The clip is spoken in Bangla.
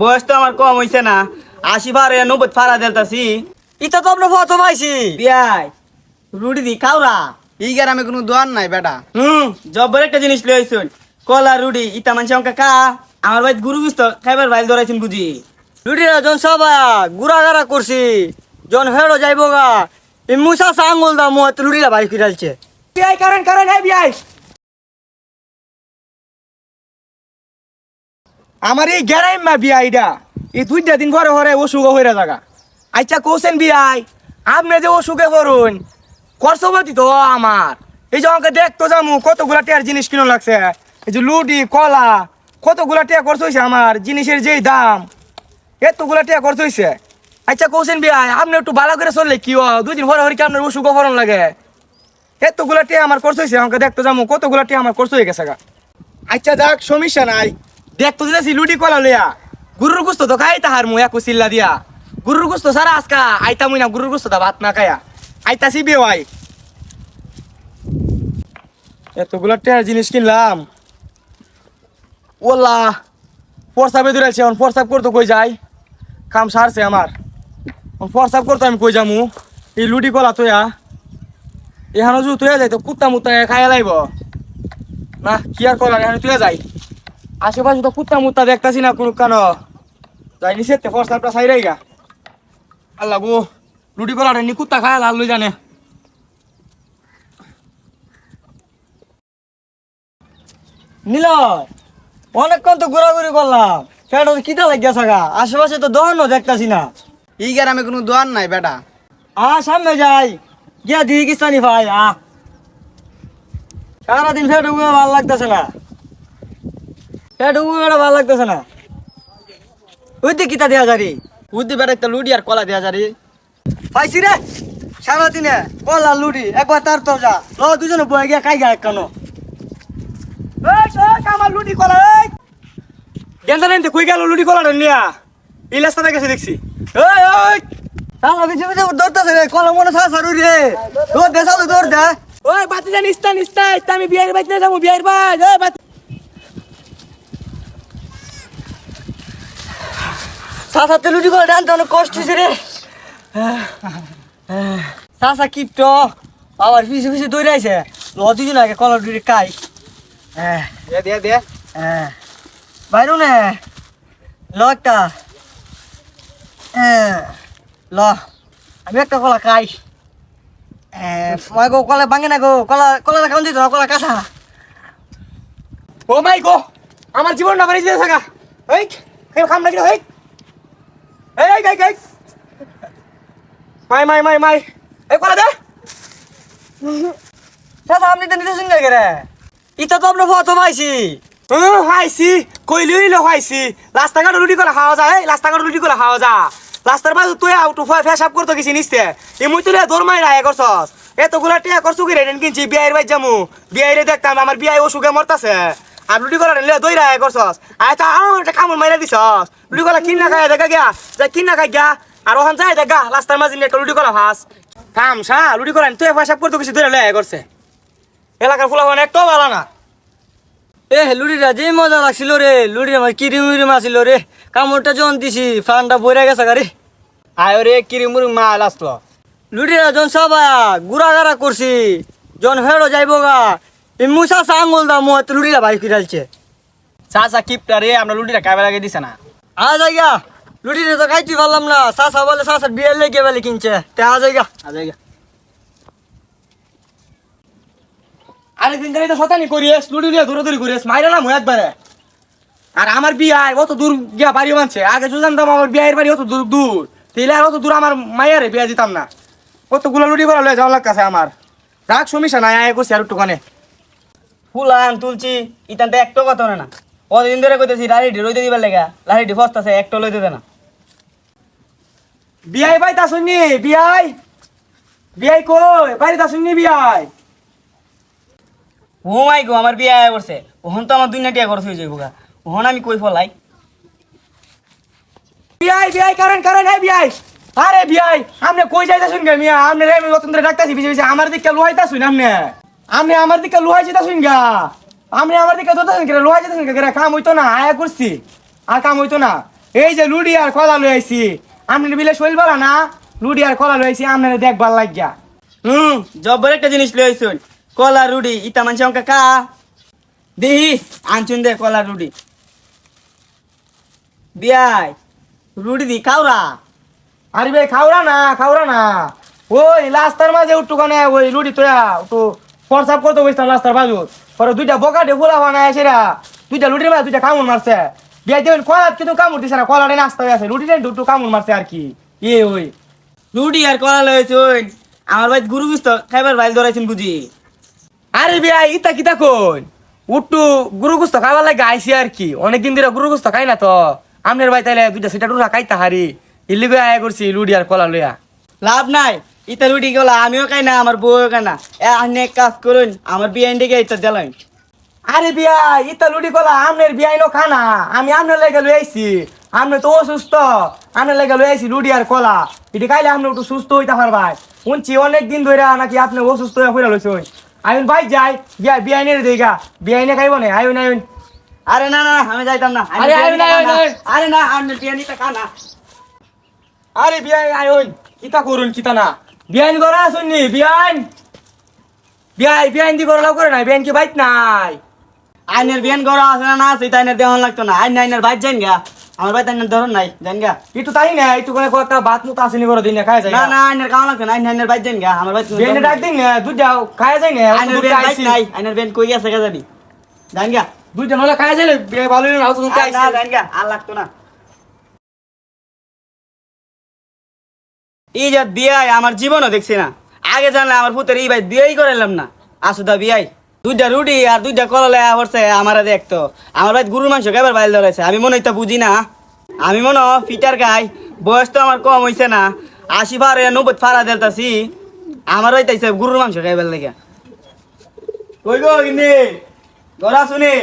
বয়স তো আমার কম হইছে না। আশি পারে নব্বই ফারা দেলতাছি। ইটা তো আপনার ফটো পাইছি। বিয়াই। রুটি দি খাওরা এই গ্রামে কোনো দোয়ার নাই বেটা। হুম। জব্বর একটা জিনিস লইছুন কলা রুটি ইতা মানুষ অঙ্কা কা আমার ভাই গুরু গুস্ত খাইবার ভাই ধরাইছেন বুঝি। লুটিরা জন সবা গুড়া গাড়া করছি। জন হেড়ো যাইব গা। এই মুসা আঙ্গুল দা মুহ লুটিরা ভাই ফিরালছে বিয়াই কারণ কারণ হ্যাঁ বিয়াই। আমার এই গেরাই মা বিয়াইডা। এই দুইটা দিন পরে হরে অসুখ হয়ে জায়গা আচ্ছা কৌছেন বিয়াই, আপনি যে অসুখে করুন খরচপাতি তো আমার। এই যে আমাকে দেখতো জামু কতগুলা টিয়ার জিনিস কিনো লাগছে? এই যে লুডি, কলা, কতগুলা টিয়া খরচ হয়েছে আমার, জিনিসের যেই দাম। এতগুলা টিয়া খরচ হয়েছে আচ্ছা কৌছেন বিয়াই, আপনি একটু ভালো করে চললে কি দুই দিন পরে হরে কি আপনার অসুখ ফরন লাগে? এতগুলা টিয়া আমার খরচ হয়েছে আমাকে দেখতো জামু কতগুলা টিয়া আমার খরচ হয়ে গেছে গা। আচ্ছা যাক, সমস্যা নাই। দেখতো দিতেছি লুডি কলা লইয়া। গুরুর গুস্ত তো খাই তাহার মুয়া কুচিল্লা দিয়া। গুরুর গুস্ত সারা আজকা আইতা মুই না গুরুর গুস্ত দা ভাত না খায়া। আইতাছি বেওয়াই এতগুলা টেয়ার জিনিস কিনলাম। ওলা প্রস্তাবে দূরেছে এখন প্রস্তাব করতে কই যাই? কাম সারছে আমার। প্রস্তাব করতে আমি কই যামু? এই লুডি কলা তোয়া। এখানে যদি তুই যাই তো কুত্তা মুত্তা খাইয়া লাইব। না, কি আর করার? এখানে তুই যাই। আশেপাশে তো কুত্তা মুত্তা দেখতাছি না কোনো কেন যাই নিষেধ তে ফর্সাপটা সাইরাই গা। আল্লাহ গো রুটি কলাটা নি কুত্তা খায় লাল লই জানে। নিল অনেকক্ষণ তো ঘোরাঘুরি করলাম। ফেটো কিটা লাগিয়া থাকা আশেপাশে তো দহনও দেখতাছি না। এই গ্রামে কোনো দোয়ার নাই বেটা। আ সামনে যাই। গিয়া দিয়ে কিস্তানি ভাই আ। সারাদিন ফেট ভালো লাগতেছে না। ভালো লাগতেছে না। ওই দিকে কিতা যারি লুডি আর কলা দেওয়া যারি পাইছি রে। সারাদিনে কলা লুডি একবার তার তো যা। ল দুজনে বয়ে গিয়া খাই গা কেন আমার লুডি কলা এই। গেন্দা নাইতে কই গেল লুডি কলাটা নিয়া? এই রাস্তাটা গেছে দেখছি। ওই দৌড়তেছে রে। কলা মনে সারু রে। দৌড় দে দৌড় দে। ওই বাতি জানি ইস্তা আমি বিয়ের নিয়ে যাব বিয়ের ওই বাতি সাসাতে লুডি করে ডানতে অনেক কষ্ট হয়েছে রে। সাসা কিপট আবার পিছে পিছে দৌড়ে আইছে। ল দুজন আগে কলার ডুরি কাই হ্যাঁ দে দে হ্যাঁ। বাইরু নে। ল একটা। হ্যাঁ। ল। আমি একটা কলা খাই। হ্যাঁ। মই গো কলা ভাঙে না গো। কলা কলা খাওয়ান দিত কলা কাঁচা। ও মাই গো আমার জীবন না বাড়িতে থাকা। কেউ খাম নাকি এই এই এই এই। এই মাই মাই মাই মাই। এই, কলা দে। সাসা আপনি তো নিতে শুনলে কে রে? ইটা তো আপনার ফটো পাইছি হুম হাইছি কইলি, হইল হাইছি রাস্তাঘাট রুটি করে খাওয়া যায় রাস্তাঘাট রুটি করে খাওয়া যা রাস্তার বাজু তুই আউট ফেসাব করতে গেছি নিস্তে এ মুই তুলে দৌড় মাই রায় করছস। এতগুলা টিয়া করছু কি রেডেন কিনছি বিয়ের বাইর জামু বিয়ের দেখতাম, আমার বিয়ে অসুখে মরতাছে। আর রুটি করা নিলে দই রায় করছস। আয় তা আমার একটা কামড় মাইরা দিছস। রুটি করা কিন খাই দেখা গিয়া, যা কিন খাই গিয়া। আর ওখান যাই দেখা, রাস্তার মাঝে নিয়ে একটা রুটি করা ফাস থাম সা রুটি করা তুই ফেসাব করতে গেছি দই রায় করছে। এলাকার ফুলা একটাও ভালো না। এ লুড়িটা যে মজা লাগছিল রে, লুড়ির আমার কিরিম উরিম আসছিল রে। কামড়টা যখন দিছি, ফানটা বইরা গেছে গাড়ি আয় রে কিরি মুরি মাল আসলো। লুড়িরা জন সবা গুড়া গাড়া করছি। জন হেড়ো যাইব গা। মুসা আঙ্গুল দা মুহ লুড়িরা ভাই ফিরালছে চাচা কিপটা রে আমরা লুডিটা কাবে লাগে দিছে না। আ যাইগা লুড়িরে তো খাইতে পারলাম না। সাসা বলে সাসার বিয়ে লেগে বেলে কিনছে। তে আ যাইগা আজ আরেকদিন ধরে তো শতানি করিস লুডি দিয়ে দৌড়াদৌড়ি করিস মাইরা না মুই একবারে। আর আমার বিয়ে অত দূর গিয়া বাড়ি মানছে। আগে যদি জানতাম আমার বিয়ের বাড়ি অত দূর দূর। তাহলে আর অত দূর আমার মায়ের বিয়া দিতাম না। কতগুলো লুডি করা লয়ে যাওয়া লাগতেছে আমার। রাগ সমস্যা নাই আয় করছি আর একটুখানে। ফুলান তুলছি ইতান তো একটো কথা না। কতদিন ধরে কইতেছি লাহিটি রইতে দিবার লেগা লাহিটি ফস্তাছে একটো লইতে দে না বিয়াই বাই তা শুননি বিয়াই। বিয়াই কই? বাড়ি তা শুননি বিয়াই। ও মাই গো আমার বিয়ে আয়া করছে ওহন তো আমার দুই নাটিয়া খরচ হয়ে যাইব গা। ওহন আমি কই ফলাই? বিয়াই বিয়াই কারণ কারণ হ্যাঁ বিয়াই। আরে বিয়াই আমনে কই যাইতা শুন গা মিয়া? আপনি রে নতুন ধরে ডাকতাছি বিজে বিজে আমার দিকে লোহাইতা শুন আপনি আপনি আমার দিকে লোহাই যেতা শুন গা। আপনি আমার দিকে দোতা শুন লোহাই যেতা শুন গা কাম হইতো না? আয়া করছি। আর কাম হইতো না। এই যে লুডি আর কলা লই আইছি। আপনার বিলে শৈল বলা না? লুডি আর কলা লই আইছি আপনার দেখবার লাগিয়া। হুম জব্বর একটা জিনিস লইছুন কলা রুডি ইতা মানুষ অঙ্কা কা? দিহি আনছুন দে কলা রুডি বিয়াই রুডি দি খাওরা? আরে ভাই খাওরা না খাওরা না। ওই লাস্তার মাঝে উঠটু কানে ওই রুডি তোয়া একটু ফরসাপ করতে বসতাম লাস্তার বাজু? পরে দুইটা বকাটে ফুলা হওয়া নাই সেরা দুইটা লুডির মাঝে দুইটা কামড় মারছে। বিয়াই দেবেন কলা কিন্তু কামড় দিছে না কলাটা নাস্তা হয়ে আছে। লুডিটা দুটো কামড় মারছে আর কি। এ ওই। রুডি আর কলা লইছুন আমার ভাই গুরু গুস্ত খাইবার বাইল ধরাইছেন বুঝি। আরে বিয়াই ইতা কিতা কোন উট্টু গুরু গুস্ত খাবার লাগে আইসি আর কি। অনেকদিন ধরে গুরু গুস্ত খাই না তো। আমনের ভাই তাইলে দুইটা সেটা টুরা খাইতা হারি। ইল্লিগে আয় করছি লুডি আর কলা লইয়া। লাভ নাই। ইতা রুডি গলা আমিও খাই না আমার বউও খাই না। এ আপনি এক কাজ করুন আমার বিয়াইন দিকে ইতা দিলাম আরে বিয়া ইতা লুডি কলা আমনের বিয়াই নো। খানা আমি আমনের লেগে লই আইছি আমনে তো অসুস্থ। আমনের লেগে লই আইছি লুডি আর কলা। এটি খাইলে আপনি একটু সুস্থ হইতে পারবাই। শুনছি অনেক দিন ধরে নাকি আপনি অসুস্থ হয়ে ফিরে লইছেন আইন ভাই যাই বিয়া বিয়াইনের দিগা বিয়াইনে খাইব না আইন আইন আরে না না আমি যাইতাম না। আরে, আরে, দিকে আরে, খানা। আরে না আমি বিয়ানি খানা আরে বিয়াই আইন কিতা করুন কিতা না। বিয়াইন করা শুননি বিয়াইন। বিয়াই বিয়াইন দি করা করে নাই বিয়াইন কি বাইত নাই? আইনের বিয়ান করা আছে না আছে তাই দেওয়ান লাগতো না। আইন আইনের বাইর যাইন গা। আমার বাইর আইনের ধরন নাই জান গা। একটু তাই না একটু করে একটা বাত মতো আসেনি করে দিন না খায় যায় না না আইনের কাম লাগতো না আইন আইনের বাইর যাইন গা। আমার বাইর বিয়াইনে ডাক দিন না দুধ যাও খায় যায় না আইনের দুধ বিয়ান বাইর নাই আইনের বিয়ান কই আছে গা জানি। জান গা। দুইটা নলে খায় যাইলে ভালো না আর না জান গা আর লাগতো না। এই যে বিয়াই আমার জীবনও দেখছি না। আগে জানলে আমার পুতের এই ভাই বিয়েই করাইলাম না। আসুদা বিয়াই। দুইটা রুটি আর দুইটা কলা পড়ছে, আমার দেখতো। আমার ভাই গরুর মাংস খাইবার বাইল ধরেছে আমি মনে হইতা বুঝি না। আমি মনে ফিটার গাই বয়স তো আমার কম হইছে না। আশি ফারে নব্বই ফারা দেলতাছি। আমার হইতাইছে গরুর মাংস খাইবার লেগে। কই গো কিনে গড়া শুনে।